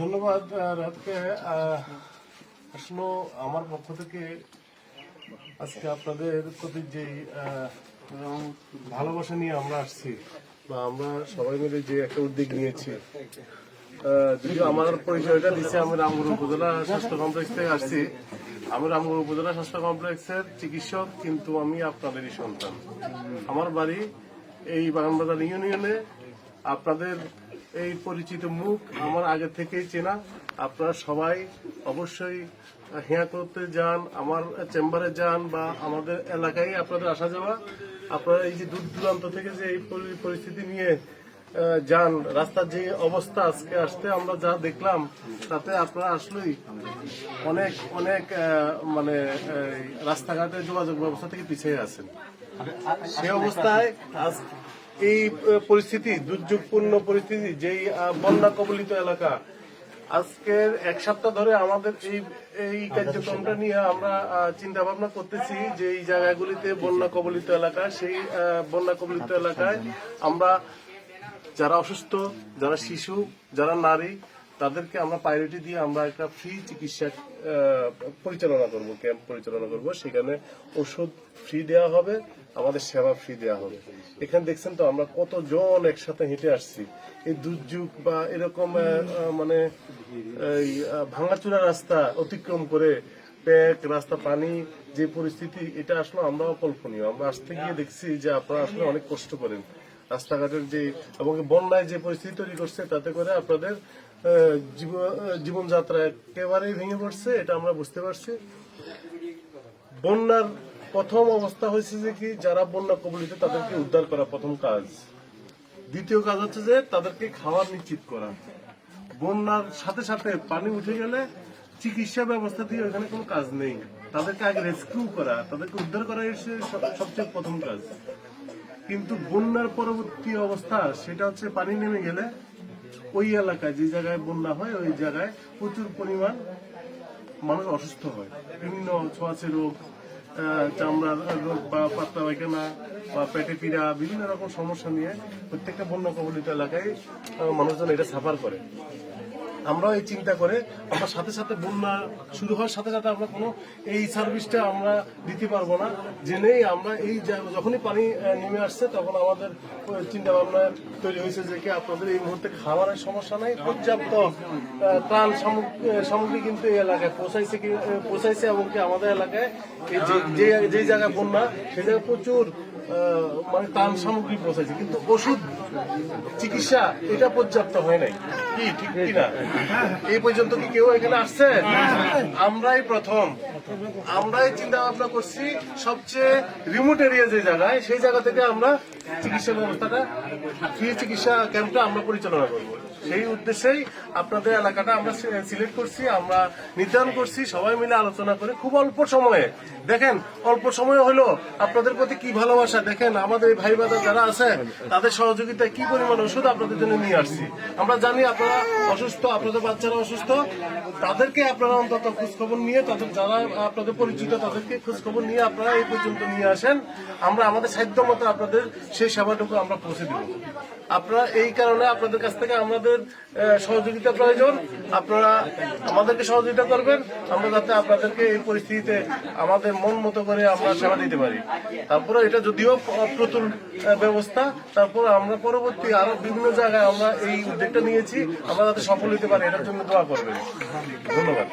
ধন্যবাদ রাতকে। আসলে আমার পক্ষ থেকে আজকে আপনাদের প্রতি যে ভালোবাসা নিয়ে আমরা আসছি বা আমরা সবাই মিলে যে একটা উদ্যোগ নিয়েছি যদিও আমার পরিচয়টা দিচ্ছে আমি রামগুরু উপজেলা স্বাস্থ্য কমপ্লেক্স থেকে আসছি। আমি রামগুরু উপজেলা স্বাস্থ্য কমপ্লেক্সের চিকিৎসক, কিন্তু আমি আপনাদেরই সন্তান। আমার বাড়ি এই বাগানবাজার ইউনিয়নে। আপনাদের এই পরিচিত মুখ আমার আগে থেকেই চেনা। আপনারা সবাই অবশ্যই হেয়া করতে যান, আমার চেম্বারে যান বা আমাদের এলাকায় আপনাদের আসা যাওয়া। আপনারা এই যে দূর দূরান্ত থেকে যে এই পরিস্থিতি নিয়ে যান, রাস্তার যে অবস্থা আজকে আসতে আমরা যা দেখলাম, তাতে আপনারা আসলেই অনেক অনেক মানে এই রাস্তাঘাটে যোগাযোগ ব্যবস্থা থেকে পিছিয়ে আছেন। সে অবস্থায় আজ এই পরিস্থিতি দুর্যোগপূর্ণ পরিস্থিতি যেই বন্যা কবলিত এলাকা আজকের এক সপ্তাহ ধরে আমাদের এই এই কার্যক্রমটা নিয়ে আমরা চিন্তা ভাবনা করতেছি যে এই জায়গাগুলিতে বন্যা কবলিত এলাকা সেই বন্যা কবলিত এলাকায় আমরা যারা অসুস্থ যারা শিশু যারা নারী তাদেরকে আমরা প্রায়োরিটি দিয়ে আমরা একটা ফ্রি চিকিৎসা পরিচালনা করব ক্যাম্প পরিচালনা করব। সেখানে ওষুধ ফ্রি দেওয়া হবে। আমাদের সেবা ফ্রি দেওয়া হবে এখানে দেখছেন তো আমরা কতজন একসাথে হেঁটে আসছি। এই দুর্যোগ বা এরকম মানে ভাঙাচুরা রাস্তা অতিক্রম করে প্যাক রাস্তা, পানি, যে পরিস্থিতি, এটা আসলে আমরা অকল্পনীয় আমরা আসতে গিয়ে দেখছি যে আপনারা আসলে অনেক কষ্ট করেন। রাস্তাঘাটের যে, এবং বন্যায় যে পরিস্থিতি তৈরি করছে, তাতে করে আপনাদের জীবনযাত্রা একেবারেই ভেঙে পড়ছে, এটা আমরা বুঝতে পারছি। বন্যার প্রথম অবস্থা হয়েছে যে কি, যারা বন্যা কবলিত, তাদেরকে উদ্ধার করা প্রথম কাজ। দ্বিতীয় কাজ হচ্ছে যে তাদেরকে খাবার নিশ্চিত করা। বন্যার সাথে সাথে পানি উঠে গেলে চিকিৎসা ব্যবস্থা দিয়ে ওখানে কোনো কাজ নেই। তাদেরকে আগে রেস্কিউ করা, তাদেরকে উদ্ধার করা সব- সবচেয়ে প্রথম কাজ। কিন্তু বন্যার পরবর্তী অবস্থা, সেটা হচ্ছে পানি নেমে গেলে ওই এলাকায়, যে জায়গায় বন্যা হয়, ওই জায়গায় প্রচুর পরিমাণ মানুষ অসুস্থ হয়। বিভিন্ন ছোঁয়াচে রোগ চামড়ার রোগ বা পাতলা পায়খানা বা পেটে পীড়া, বিভিন্ন রকম সমস্যা নিয়ে প্রত্যেকটা বন্য কবলিত এলাকায় মানুষজন এটা সাফার করে। আমরা এই চিন্তা করে, আমরা সাথে সাথে বন্যা শুরু হওয়ার সাথে সাথে আমরা কোনো এই সার্ভিসটা আমরা দিতে পারব না। জেনেই আমরা এই যখনই পানি নেমে আসছে, তখন আমাদের চিন্তা ভাবনা তৈরি হয়েছে যে কি আপনাদের এই মুহূর্তে খাবারের সমস্যা নাই, পর্যাপ্ত ত্রাণ সামগ্রী কিন্তু এই এলাকায় পৌঁছাইছে পৌঁছাইছে এবং কি আমাদের এলাকায় যে- যে জায়গায় বন্যা, সেই জায়গায় প্রচুর মানে ত্রাণ সামগ্রী পৌঁছাইছে, কিন্তু ওষুধ চিকিৎসা এটা পর্যাপ্ত হয় নাই। কি, ঠিক কি না? এই পর্যন্ত কি কেউ এখানে আসছে? আমরাই প্রথম। আমরাই চিন্তা ভাবনা করছি, সবচেয়ে রিমোট এরিয়া যে জায়গায়, সেই জায়গা থেকে আমরা চিকিৎসা ব্যবস্থাটা ফ্রি চিকিৎসা ক্যাম্পটা আমরা পরিচালনা করব। সেই উদ্দেশ্যেই আপনাদের এলাকাটা আমরা সিলেক্ট করছি, আমরা নির্ধারণ করছি, সবাই মিলে আলোচনা করে খুব অল্প সময়ে। দেখেন, অল্প সময় হলো আপনাদের প্রতি কি ভালোবাসা? দেখেন, আমাদের ভাই বাদা যারা আছে, তাদের সহযোগিতায় কি পরিমাণ ওষুধ আপনাদের জন্য নিয়ে আসছি? আমরা জানি আপনারা অসুস্থ, আপনাদের বাচ্চারা অসুস্থ, তাদেরকে আপনারা অন্তত খোঁজখবর নিয়ে, তাদের যারা আপনাদের পরিচিত, তাদেরকে খোঁজখবর নিয়ে আপনারা এই পর্যন্ত নিয়ে আসেন। আমরা আমাদের সাধ্য মতো আপনাদের সেই সেবাটুকু আমরা পৌঁছে দেব। আপনারা এই কারণে আপনাদের কাছ থেকে আমাদের আহ, সহযোগিতা প্রয়োজন। আপনারা আমাদেরকে সহযোগিতা করবেন। আমরা যাতে আপনাদেরকে এই পরিস্থিতিতে আমাদের মন মতো করে আমরা সেবা দিতে পারি। তারপরে এটা যদিও প্রতুল ব্যবস্থা তারপর আমরা পরবর্তী আরও বিভিন্ন জায়গায় আমরা এই উদ্যোগটা নিয়েছি। আমরা যাতে সফল হতে পারি এটার জন্য দোয়া করবেন। ধন্যবাদ।